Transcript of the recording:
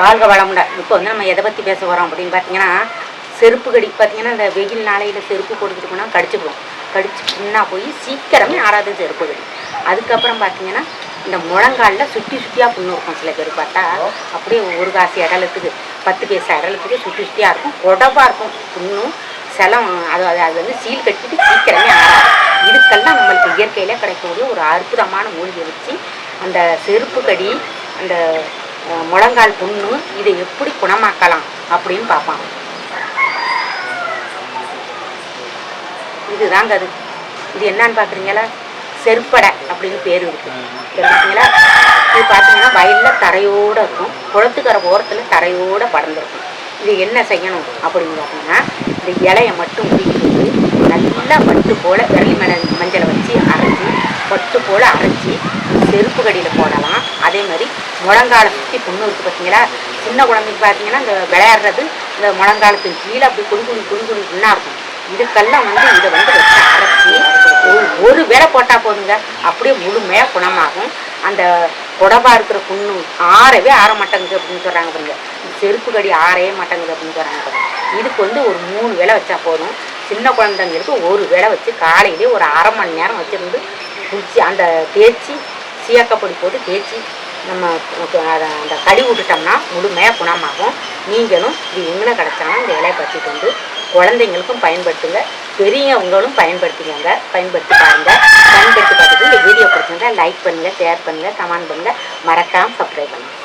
வாழ்க வளமுடன் இப்போ வந்து நம்ம எதை பற்றி பேச போகிறோம் அப்படின்னு பார்த்தீங்கன்னா செருப்பு கடி பார்த்தீங்கன்னா இந்த வெயில் நாளையில் செருப்பு போட்டுக்கிட்டு போனால் கடிச்சுக்குவோம் கடிச்சு பின்னா போய் சீக்கிரமே ஆறாது செருப்பு கடி. அதுக்கப்புறம் பார்த்தீங்கன்னா இந்த முழங்காலில் சுற்றி சுற்றியாக புண்ணு இருக்கும். சில பேர் பார்த்தா அப்படியே ஒரு காசு இடலத்துக்கு பத்து பேச இடலத்துக்கு சுற்றி சுற்றியாக இருக்கும். குடவாக இருக்கும். புண்ணும் செலம் அது அது அது வந்து சீல் கட்டிட்டு சீக்கிரமே ஆறாது. இதுக்கெல்லாம் நம்மளுக்கு இயற்கையிலே கிடைக்கக்கூடிய ஒரு அற்புதமான மூலிகை வச்சு அந்த செருப்பு கடி அந்த முழங்கால் புண்ணு இதை எப்படி குணமாக்கலாம் அப்படின்னு பார்ப்பாங்க. இதுதாங்க அது. இது என்னன்னு பார்க்குறீங்களா? செருப்படை அப்படின்னு பேர் இருக்கு. தெரிஞ்சுங்களா இது பார்த்தீங்கன்னா வயலில் தரையோடு இருக்கும். குளத்துக்கரை ஓரத்தில் தரையோடு படர்ந்துருக்கும். இது என்ன செய்யணும் அப்படின்னு பார்த்தீங்கன்னா இந்த இலையை மட்டும் உருக்கிட்டு நல்லா பட்டு போல் விரலி மண மஞ்சளை வச்சு அரைச்சி பட்டு போல் அரைச்சி செருப்பு கடியில் போடலாம். அதே மாதிரி முழங்கால சுற்றி புண்ணு இருக்குது பார்த்தீங்களா சின்ன குழந்தைக்கு பார்த்தீங்கன்னா இந்த விளையாடுறது இந்த முழங்காலத்துக்கு கீழே அப்படி குடு குடு குண்டு குடு புண்ணாக இருக்கும் இதுக்கெல்லாம் வந்து இதை வந்து வச்சு அரைச்சி ஒரு ஒரு போட்டால் போதுங்க. அப்படியே முழுமையாக குணமாகும். அந்த புடவா இருக்கிற புண்ணு ஆறவே ஆற மாட்டேங்குது அப்படின்னு சொல்கிறாங்க பாருங்க. இந்த செருப்பு கடி ஆறவே மாட்டேங்குது அப்படின்னு சொல்கிறாங்க பாருங்க. இதுக்கு வந்து ஒரு மூணு வேலை வச்சா போதும். சின்ன குழந்தைங்களுக்கு ஒரு வேலை வச்சு காலையிலே ஒரு அரை மணி நேரம் வச்சுருந்து குளிச்சு அந்த தேய்ச்சி சீயக்கப்பொடி போட்டு தேய்ச்சி நம்ம அதை அந்த கடி விட்டுட்டோம்னா முழுமையாக குணமாகும். நீங்களும் இது எங்கே கிடச்சாலும் இந்த இலையை பற்றிட்டு வந்து குழந்தைங்களுக்கும் பயன்படுத்துங்க. பெரியவங்களும் பயன்படுத்திக்கங்க. பயன்படுத்தி பாருங்க. பயன்படுத்தி பார்த்துட்டு இந்த வீடியோ பிடிச்சிருந்தா லைக் பண்ணுங்கள் ஷேர் பண்ணுங்கள் கமெண்ட் பண்ணுங்கள் மறக்காமல் சப்ஸ்கிரைப் பண்ணுங்கள்